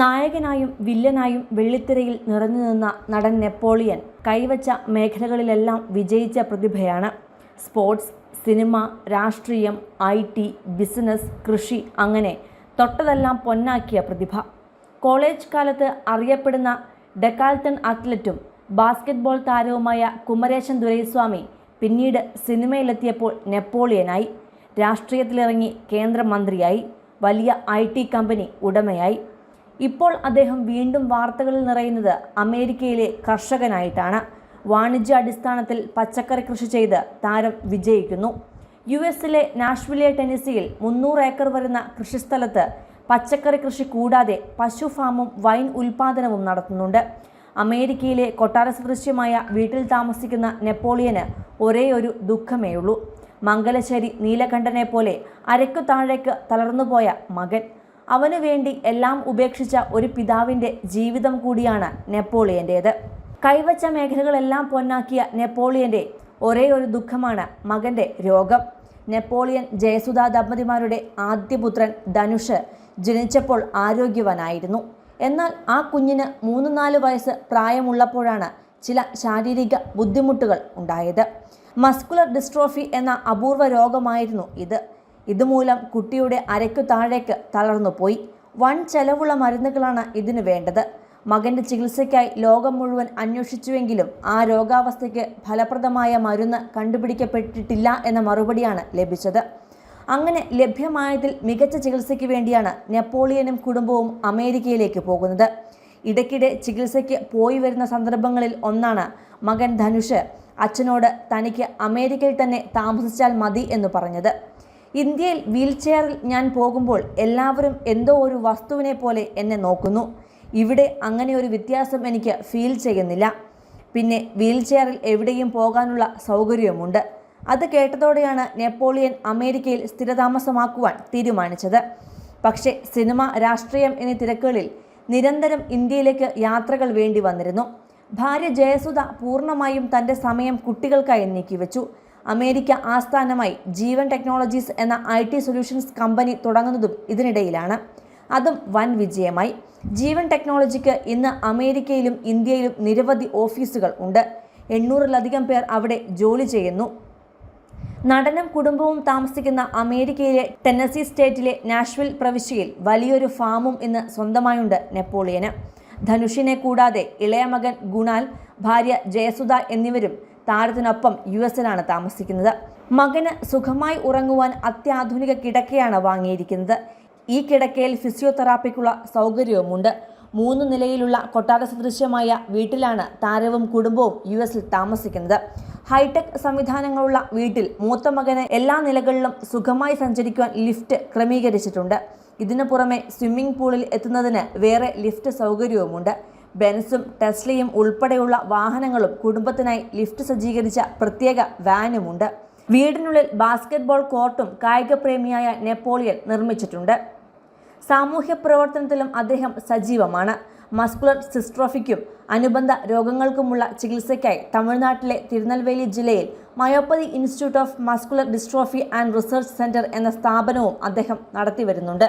നായകനായും വില്ലനായും വെള്ളിത്തിരയിൽ നിറഞ്ഞു നിന്ന നടൻ നെപ്പോളിയൻ കൈവച്ച മേഖലകളിലെല്ലാം വിജയിച്ച പ്രതിഭയാണ്. സ്പോർട്സ് സിനിമ രാഷ്ട്രീയം ഐ ടി ബിസിനസ് കൃഷി അങ്ങനെ തൊട്ടതെല്ലാം പൊന്നാക്കിയ പ്രതിഭ. കോളേജ് കാലത്ത് അറിയപ്പെടുന്ന ഡെക്കാൾട്ടൺ അത്ലറ്റും ബാസ്കറ്റ്ബോൾ താരവുമായ കുമരേശൻ ദുരൈസ്വാമി പിന്നീട് സിനിമയിലെത്തിയപ്പോൾ നെപ്പോളിയനായി. രാഷ്ട്രീയത്തിലിറങ്ങി കേന്ദ്രമന്ത്രിയായി. വലിയ ഐ ടി കമ്പനി ഉടമയായി. ഇപ്പോൾ അദ്ദേഹം വീണ്ടും വാർത്തകളിൽ നിറയുന്നത് അമേരിക്കയിലെ കർഷകനായിട്ടാണ്. വാണിജ്യ അടിസ്ഥാനത്തിൽ പച്ചക്കറി കൃഷി ചെയ്ത് താരം വിജയിക്കുന്നു. യു എസിലെ നാഷ്വിലെ ടെനിസിയിൽ മുന്നൂറ് ഏക്കർ വരുന്ന കൃഷിസ്ഥലത്ത് പച്ചക്കറി കൃഷി കൂടാതെ പശു ഫാമും വൈൻ ഉൽപാദനവും നടത്തുന്നുണ്ട്. അമേരിക്കയിലെ കൊട്ടാര സദൃശ്യമായ വീട്ടിൽ താമസിക്കുന്ന നെപ്പോളിയന് ഒരേ ഒരു ദുഃഖമേയുള്ളൂ. മംഗലശ്ശേരി നീലകണ്ഠനെ പോലെ അരക്കു താഴേക്ക് തളർന്നുപോയ മകൻ അവനു വേണ്ടി എല്ലാം ഉപേക്ഷിച്ച ഒരു പിതാവിന്റെ ജീവിതം കൂടിയാണ് നെപ്പോളിയന്റേത് കൈവച്ച മേഖലകളെല്ലാം പൊന്നാക്കിയ നെപ്പോളിയന്റെ ഒരേ ഒരു ദുഃഖമാണ് മകന്റെ രോഗം. നെപ്പോളിയൻ ജയസുധ ദമ്പതിമാരുടെ ആദ്യപുത്രൻ ധനുഷ് ജനിച്ചപ്പോൾ ആരോഗ്യവാനായിരുന്നു. എന്നാൽ ആ കുഞ്ഞിന് മൂന്ന് നാല് വയസ്സ് പ്രായമുള്ളപ്പോഴാണ് ചില ശാരീരിക ബുദ്ധിമുട്ടുകൾ ഉണ്ടായത്. മസ്കുലർ ഡിസ്ട്രോഫി എന്ന അപൂർവ രോഗമായിരുന്നു ഇത്. ഇതുമൂലം കുട്ടിയുടെ അരയ്ക്കു താഴേക്ക് തളർന്നുപോയി വൺ ചെലവുള്ള മരുന്നുകളാണ് ഇതിനു വേണ്ടത്. മകന്റെ ചികിത്സയ്ക്കായി ലോകം മുഴുവൻ അന്വേഷിച്ചുവെങ്കിലും ആ രോഗാവസ്ഥയ്ക്ക് ഫലപ്രദമായ മരുന്ന് കണ്ടുപിടിക്കപ്പെട്ടിട്ടില്ല എന്ന മറുപടിയാണ് ലഭിച്ചത്. അങ്ങനെ ലഭ്യമായതിൽ മികച്ച ചികിത്സയ്ക്ക് വേണ്ടിയാണ് നെപ്പോളിയനും കുടുംബവും അമേരിക്കയിലേക്ക് പോകുന്നത്. ഇടയ്ക്കിടെ ചികിത്സയ്ക്ക് പോയി വരുന്ന സന്ദർഭങ്ങളിൽ ഒന്നാണ് മകൻ ധനുഷ്. അച്ഛനോട് തനിക്ക് അമേരിക്കയിൽ തന്നെ താമസിച്ചാൽ മതി എന്ന് പറഞ്ഞത്. ഇന്ത്യയിൽ വീൽ ചെയറിൽ ഞാൻ പോകുമ്പോൾ എല്ലാവരും എന്തോ ഒരു വസ്തുവിനെ പോലെ എന്നെ നോക്കുന്നു. ഇവിടെ അങ്ങനെ ഒരു വ്യത്യാസം എനിക്ക് ഫീൽ ചെയ്യുന്നില്ല. പിന്നെ വീൽ ചെയറിൽ എവിടെയും പോകാനുള്ള സൗകര്യമുണ്ട് അത് കേട്ടതോടെയാണ് നെപ്പോളിയൻ അമേരിക്കയിൽ സ്ഥിരതാമസമാക്കുവാൻ തീരുമാനിച്ചത്. പക്ഷേ സിനിമ രാഷ്ട്രീയം എന്നീ തിരക്കുകളിൽ നിരന്തരം ഇന്ത്യയിലേക്ക് യാത്രകൾ വേണ്ടി വന്നിരുന്നു. ഭാര്യ ജയസുധ പൂർണമായും തന്റെ സമയം കുട്ടികൾക്കായി നീക്കിവെച്ചു. അമേരിക്ക ആസ്ഥാനമായി ജീവൻ ടെക്നോളജീസ് എന്ന ഐ ടി സൊല്യൂഷൻസ് കമ്പനി തുടങ്ങുന്നതും ഇതിനിടയിലാണ്. അതും വൻ വിജയമായി. ജീവൻ ടെക്നോളജിക്ക് ഇന്ന് അമേരിക്കയിലും ഇന്ത്യയിലും നിരവധി ഓഫീസുകൾ ഉണ്ട്. എണ്ണൂറിലധികം പേർ അവിടെ ജോലി ചെയ്യുന്നു. നടനും കുടുംബവും താമസിക്കുന്ന അമേരിക്കയിലെ ടെന്നസി സ്റ്റേറ്റിലെ നാഷ്വിൽ പ്രവിശ്യയിൽ വലിയൊരു ഫാമും ഇന്ന് സ്വന്തമായുണ്ട് നെപ്പോളിയന്. ധനുഷിനെ കൂടാതെ ഇളയ മകൻ ഗുണാൽ ഭാര്യ ജയസുധ എന്നിവരും താരത്തിനൊപ്പം യു എസിലാണ് താമസിക്കുന്നത്. മകന് സുഖമായി ഉറങ്ങുവാൻ അത്യാധുനിക കിടക്കയാണ് വാങ്ങിയിരിക്കുന്നത്. ഈ കിടക്കയിൽ ഫിസിയോതെറാപ്പിക്കുള്ള സൗകര്യവുമുണ്ട്. മൂന്ന് നിലയിലുള്ള കൊട്ടാര സദൃശ്യമായ വീട്ടിലാണ് താരവും കുടുംബവും യു എസിൽ താമസിക്കുന്നത്. ഹൈടെക് സംവിധാനങ്ങളുള്ള വീട്ടിൽ മൂത്ത മകന് എല്ലാ നിലകളിലും സുഖമായി സഞ്ചരിക്കുവാൻ ലിഫ്റ്റ് ക്രമീകരിച്ചിട്ടുണ്ട്. ഇതിനു പുറമെ സ്വിമ്മിംഗ് പൂളിൽ എത്തുന്നതിന് വേറെ ലിഫ്റ്റ് സൗകര്യവുമുണ്ട്. ബെൻസും ടെസ്ലയും ഉൾപ്പെടെയുള്ള വാഹനങ്ങളും കുടുംബത്തിനായി ലിഫ്റ്റ് സജ്ജീകരിച്ച പ്രത്യേക വാനുമുണ്ട്. വീടിനുള്ളിൽ ബാസ്കറ്റ്ബോൾ കോർട്ടും കായികപ്രേമിയായ നെപ്പോളിയൻ നിർമ്മിച്ചിട്ടുണ്ട്. സാമൂഹ്യ പ്രവർത്തനത്തിലും അദ്ദേഹം സജീവമാണ്. മസ്കുലർ സിസ്ട്രോഫിക്കും അനുബന്ധ രോഗങ്ങൾക്കുമുള്ള ചികിത്സയ്ക്കായി തമിഴ്നാട്ടിലെ തിരുനെൽവേലി ജില്ലയിൽ myopathy institute of muscular dystrophy and research centre എന്ന സ്ഥാപനവും അദ്ദേഹം നടത്തിവരുന്നുണ്ട്.